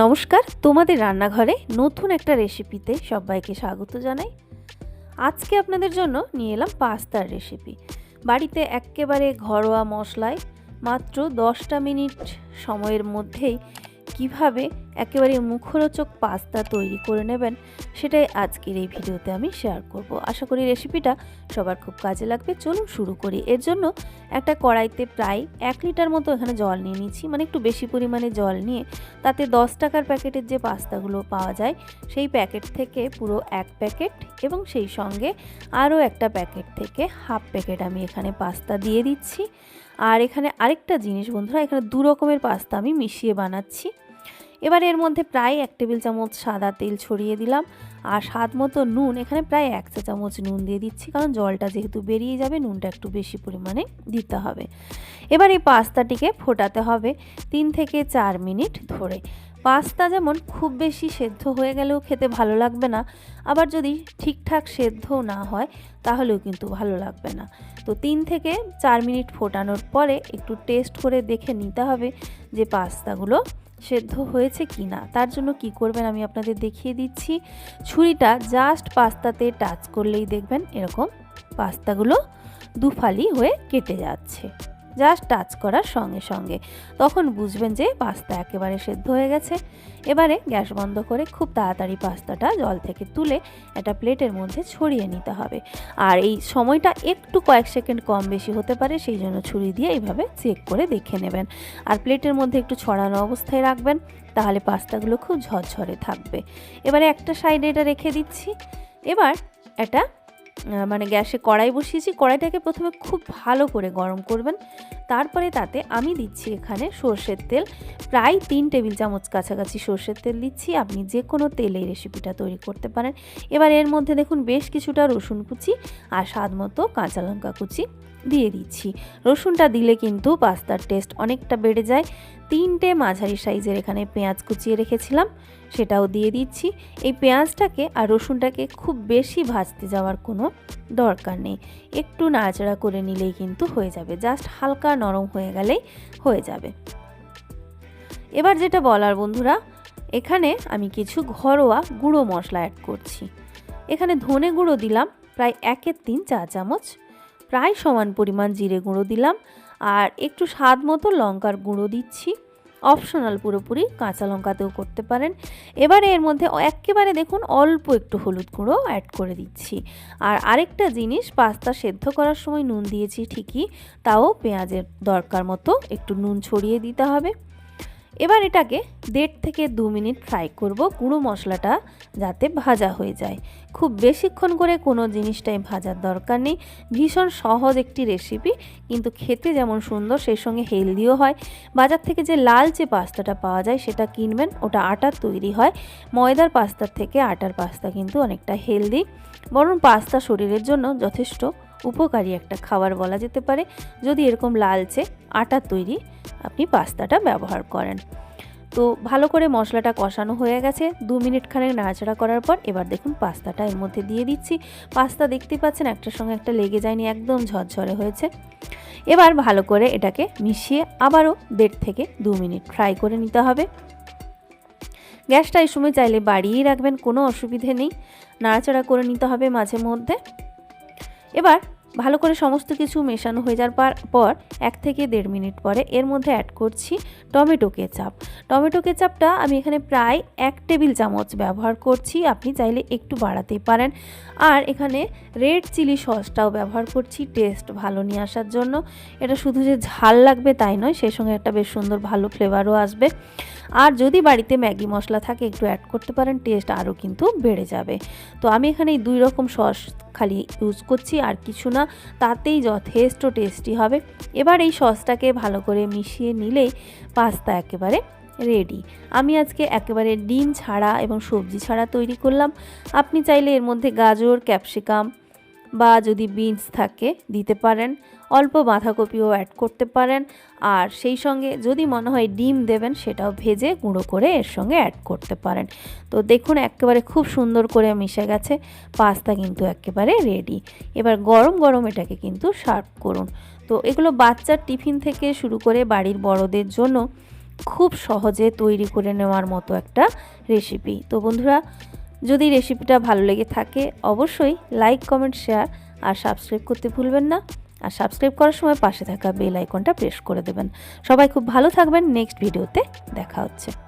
নমস্কার, তোমাদের রান্নাঘরে নতুন একটা রেসিপিতে সবাইকে স্বাগত জানাই। আজকে আপনাদের জন্য নিয়ে এলাম পাস্তার রেসিপি। বাড়িতে একেবারে ঘরোয়া মশলায় মাত্র দশটা মিনিট সময়ের মধ্যেই কীভাবে একেবারে মুখরোচক পাস্তা তৈরি করে নেবেন সেটাই আজকের এই ভিডিওতে আমি শেয়ার করব। আশা করি রেসিপিটা সবার খুব কাজে লাগবে। চলুন শুরু করি। এর জন্য একটা কড়াইতে প্রায় এক লিটার মতো এখানে জল নিয়ে নিচ্ছি। মানে একটু বেশি পরিমাণে জল নিয়ে তাতে দশ টাকার প্যাকেটের যে পাস্তাগুলো পাওয়া যায় সেই প্যাকেট থেকে পুরো এক প্যাকেট এবং সেই সঙ্গে আরও একটা প্যাকেট থেকে হাফ প্যাকেট আমি এখানে পাস্তা দিয়ে দিচ্ছি। আর এখানে আরেকটা জিনিস বন্ধুরা, এখানে দু রকমের পাস্তা আমি মিশিয়ে বানাচ্ছি। এবার এর মধ্যে প্রায় এক টেবিল চামচ সাদা তেল ছড়িয়ে দিলাম। আর স্বাদ মতো নুন, এখানে প্রায় এক চা চামচ নুন দিয়ে দিচ্ছি, কারণ জলটা যেহেতু বেরিয়ে যাবে, নুনটা একটু বেশি পরিমাণে দিতে হবে। এবার এই পাস্তাটিকে ফোটাতে হবে তিন থেকে চার মিনিট ধরে। পাস্তা যেমন খুব বেশি সেদ্ধ হয়ে গেলেও খেতে ভালো লাগবে না, আবার যদি ঠিকঠাক সেদ্ধও না হয়, তাহলেও কিন্তু ভালো লাগবে না। তো তিন থেকে চার মিনিট ফোটানোর পরে একটু টেস্ট করে দেখে নিতে হবে যে পাস্তাগুলো সেদ্ধ হয়েছে কি না তার জন্য কি করবেন আমি আপনাদের দেখিয়ে দিচ্ছি। ছুরিটা জাস্ট পাস্তাতে টাচ করলেই দেখবেন এরকম পাস্তাগুলো দুফালি হয়ে কেটে যাচ্ছে। জাস্ট টাচ করার সঙ্গে সঙ্গে। তখন বুঝবেন যে পাস্তা একেবারে সেদ্ধ হয়ে গেছে। এবারে গ্যাস বন্ধ করে খুব তাড়াতাড়ি পাস্তাটা জল থেকে তুলে একটা প্লেটের মধ্যে ছড়িয়ে নিতে হবে। আর এই সময়টা একটু কয়েক সেকেন্ড কম বেশি হতে পারে, সেই জন্য ছুরি দিয়ে এইভাবে চেক করে দেখে নেবেন। আর প্লেটের মধ্যে একটু ছড়ানো অবস্থায় রাখবেন, তাহলে পাস্তাগুলো খুব ঝরঝরে থাকবে। এবারে একটা সাইডে এটা রেখে দিচ্ছি। এবার এটা মানে গ্যাসে কড়াই বসিয়েছি। কড়াইটাকে প্রথমে খুব ভালো করে গরম করবেন। তারপরে তাতে আমি দিচ্ছি এখানে সর্ষের তেল। প্রায় তিন টেবিল চামচ কাছাকাছি সর্ষের তেল দিচ্ছি। আপনি যে কোনো তেলে রেসিপিটা তৈরি করতে পারেন। এবার এর মধ্যে দেখুন বেশ কিছুটা রসুন কুচি আর স্বাদ মতো কাঁচা লঙ্কা কুচি দিয়ে দিচ্ছি। রসুনটা দিলে কিন্তু পাস্তার টেস্ট অনেকটা বেড়ে যায়। তিনটে মাঝারি সাইজের এখানে পেঁয়াজ কুচিয়ে রেখেছিলাম, সেটাও দিয়ে দিচ্ছি। এই পেঁয়াজটাকে আর রসুনটাকে খুব বেশি ভাজতে যাওয়ার কোনো দরকার নেই। একটু নাড়াচাড়া করে নিলেই কিন্তু হয়ে যাবে। জাস্ট হালকা নরম হয়ে গেলেই হয়ে যাবে। এবার যেটা বলার বন্ধুরা, এখানে আমি কিছু ঘরোয়া গুঁড়ো মশলা অ্যাড করছি। এখানে ধনে গুঁড়ো দিলাম, প্রায় একের তিন চা চামচ। প্রায় সমান পরিমাণ জিরে গুঁড়ো দিলাম, আর একটু স্বাদ মতো লঙ্কার গুঁড়ো দিচ্ছি। অপশনাল পুরোপুরি, কাঁচা লঙ্কাতেও করতে পারেন। এবারে এর মধ্যে একেবারে দেখুন অল্প একটু হলুদ গুঁড়ো অ্যাড করে দিচ্ছি। আর আরেকটা জিনিস, পাস্তা সেদ্ধ করার সময় নুন দিয়েছি ঠিকই, তাও পেঁয়াজের দরকার মতো একটু নুন ছড়িয়ে দিতে হবে। এবার এটাকে দেড় থেকে দু মিনিট ফ্রাই করব গুঁড়ো মশলাটা যাতে ভাজা হয়ে যায়। খুব বেশিক্ষণ করে কোনো জিনিসটাই ভাজার দরকার নেই। ভীষণ সহজ একটি রেসিপি, কিন্তু খেতে যেমন সুন্দর, সেই সঙ্গে হেলদিও হয়। বাজার থেকে যে লালচে পাস্তাটা পাওয়া যায়, সেটা কিনবেন, ওটা আটার তৈরি হয়। ময়দার পাস্তার থেকে আটার পাস্তা কিন্তু অনেকটা হেলদি। বরং পাস্তা শরীরের জন্য যথেষ্ট উপকারী একটা খাবার বলা যেতে পারে। যদি এরকম লালচে আটার তৈরি, আপনি পাস্তাটা ব্যবহার করেন। তো ভালো করে মশলাটা কষানো হয়ে গেছে। দু মিনিট খানেক নাড়াচাড়া করার পর এবার দেখুন পাস্তাটা এর মধ্যে দিয়ে দিচ্ছি। পাস্তা দেখতে পাচ্ছেন একটার সঙ্গে একটা লেগে যায়নি, একদম ঝরঝরে হয়েছে। এবার ভালো করে এটাকে মিশিয়ে আবারও দেড় থেকে দু মিনিট ফ্রাই করে নিতে হবে। গ্যাসটা এই সময় চাইলে বাড়িয়েই রাখবেন, কোনো অসুবিধে নেই। নাড়াচাড়া করে নিতে হবে মাঝে মধ্যে। এবার ভালো করে সমস্ত কিছু মেশানো হয়ে যাওয়ার পর এক থেকে দেড় মিনিট পরে এর মধ্যে অ্যাড করছি টমেটো কেচাপ। টমেটো কেচাপটা আমি এখানে প্রায় এক টেবিল চামচ ব্যবহার করছি, আপনি চাইলে একটু বাড়াতেই পারেন। আর এখানে রেড চিলি সসটাও ব্যবহার করছি টেস্ট ভালো নিয়ে আসার জন্য। এটা শুধু যে ঝাল লাগবে তাই নয়, সেই সঙ্গে একটা বেশ সুন্দর ভালো ফ্লেভারও আসবে। আর যদি বাড়িতে ম্যাগি মশলা থাকে, একটু অ্যাড করতে পারেন টেস্ট আরও কিন্তু বেড়ে যাবে। তো আমি এখানে এই দুই রকম সস খালি ইউজ করছি, আর কিছু না, তাতেই যথেষ্ট টেস্টি হবে। এবার এই সসটাকে ভালো করে মিশিয়ে নিলেই পাস্তা একেবারে রেডি আমি আজকে একেবারে ডিম ছাড়া এবং সবজি ছাড়া তৈরি করলাম। আপনি চাইলে এর মধ্যে গাজর, ক্যাপসিকাম বা যদি বিনস থাকে, দিতে পারেন। অল্প বাঁধাকপিও অ্যাড করতে পারেন। আর সেই সঙ্গে যদি মনে হয় ডিম দেবেন, সেটাও ভেজে গুঁড়ো করে এর সঙ্গে অ্যাড করতে পারেন। তো দেখুন, একেবারে খুব সুন্দর করে মিশে গেছে। পাস্তা কিন্তু একেবারে রেডি এবার গরম গরম এটাকে কিন্তু সার্ভ করুন। তো এগুলো বাচ্চার টিফিন থেকে শুরু করে বাড়ির বড়দের জন্য খুব সহজে তৈরি করে নেওয়ার মতো একটা রেসিপি তো বন্ধুরা যদি রেসিপিটা ভালো লেগে থাকে, অবশ্যই লাইক কমেন্ট শেয়ার আর সাবস্ক্রাইব করতে ভুলবেন না। আর সাবস্ক্রাইব করার সময় পাশে থাকা বেল আইকনটা প্রেস করে দেবেন। সবাই খুব ভালো থাকবেন। নেক্সট ভিডিওতে দেখা হচ্ছে।